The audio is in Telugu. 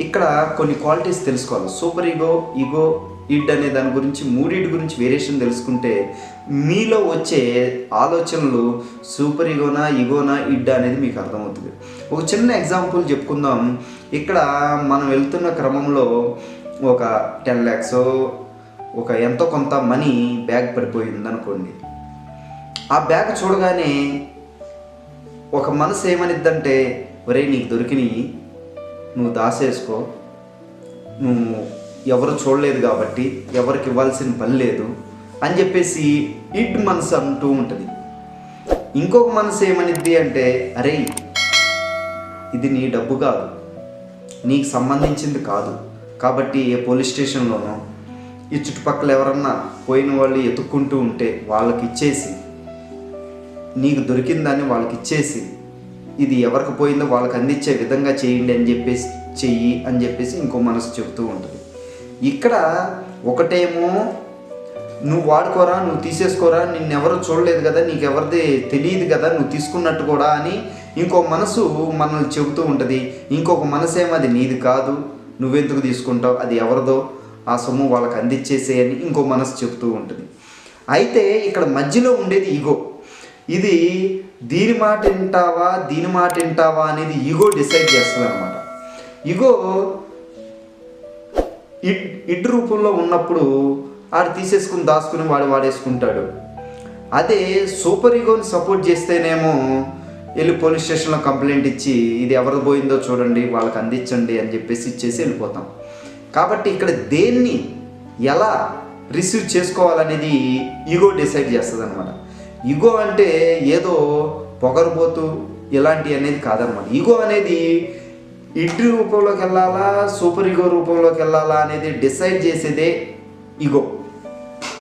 ఇక్కడ కొన్ని క్వాలిటీస్ తెలుసుకోవాలి. సూపర్ ఈగో ఈగో ఇడ్ అనే దాని గురించి మూడింటి గురించి వేరియేషన్ తెలుసుకుంటే మీలో వచ్చే ఆలోచనలు సూపర్ ఈగోనా ఈగోనా ఇడ్ అనేది మీకు అర్థమవుతుంది. ఒక చిన్న ఎగ్జాంపుల్ చెప్పుకుందాం. ఇక్కడ మనం వెళ్తున్న క్రమంలో ఒక టెన్ ల్యాక్స్ ఒక ఎంతో కొంత మనీ బ్యాగ్ పడిపోయింది అనుకోండి ఆ బ్యాగ్ చూడగానే ఒక మనసు ఏమనిద్దంటే ఒరే నీకు దొరికినాయి నువ్వు దాసేసుకో. నువ్వు ఎవరు చూడలేదు కాబట్టి ఎవరికి ఇవ్వాల్సిన పని లేదు అని చెప్పేసి ఇడ్ మనసు అంటూ ఉంటుంది. ఇంకొక మనసు ఏమనిద్ది అంటే అరే ఇది నీ డబ్బు కాదు. నీకు సంబంధించింది కాదు. కాబట్టి ఏ పోలీస్ స్టేషన్లోనో ఈ చుట్టుపక్కల ఎవరన్నా పోయిన వాళ్ళు ఎత్తుక్కుంటూ ఉంటే వాళ్ళకి ఇచ్చేసి నీకు దొరికిందని వాళ్ళకి ఇచ్చేసి ఇది ఎవరికి పోయిందో వాళ్ళకి అందించే విధంగా చేయండి అని చెప్పేసి చెయ్యి అని చెప్పేసి ఇంకో మనసు చెబుతూ ఉంటుంది. ఇక్కడ ఒకటేమో నువ్వు వాడుకోరా నువ్వు తీసేసుకోరా నిన్నెవరు చూడలేదు కదా నీకు ఎవరిది తెలియదు కదా నువ్వు తీసుకున్నట్టు కూడా అని ఇంకో మనసు మనల్ని చెబుతూ ఉంటుంది. ఇంకొక మనసు ఏమో అది నీది కాదు నువ్వెందుకు తీసుకుంటావు అది ఎవరిదో ఆ సొమ్ము వాళ్ళకి అందించేసే అని ఇంకో మనసు చెబుతూ ఉంటుంది. అయితే ఇక్కడ మధ్యలో ఉండేది ఈగో ఇది దీని మాట వింటావా దీని మాట వింటావా అనేది ఈగో డిసైడ్ చేస్తుంది అనమాట ఈగో ఇడ్ ఇడ్ రూపంలో ఉన్నప్పుడు ఆడు తీసేసుకుని దాచుకుని వాడు వాడేసుకుంటాడు. అదే సూపర్ ఈగోని సపోర్ట్ చేస్తేనేమో వెళ్ళి పోలీస్ స్టేషన్లో కంప్లైంట్ ఇచ్చి ఇది ఎవరు పోయిందో చూడండి వాళ్ళకి అందించండి అని చెప్పేసి ఇచ్చేసి వెళ్ళిపోతాం. కాబట్టి ఇక్కడ దేన్ని ఎలా రిసీవ్ చేసుకోవాలనేది ఈగో డిసైడ్ చేస్తుంది అనమాట ఈగో అంటే ఏదో పొగరబోతు ఇలాంటి అనేది కాదనమాట. ఈగో అనేది ఇంటి రూపంలోకి వెళ్ళాలా సూపర్ ఈగో రూపంలోకి వెళ్ళాలా అనేది డిసైడ్ చేసేదే ఈగో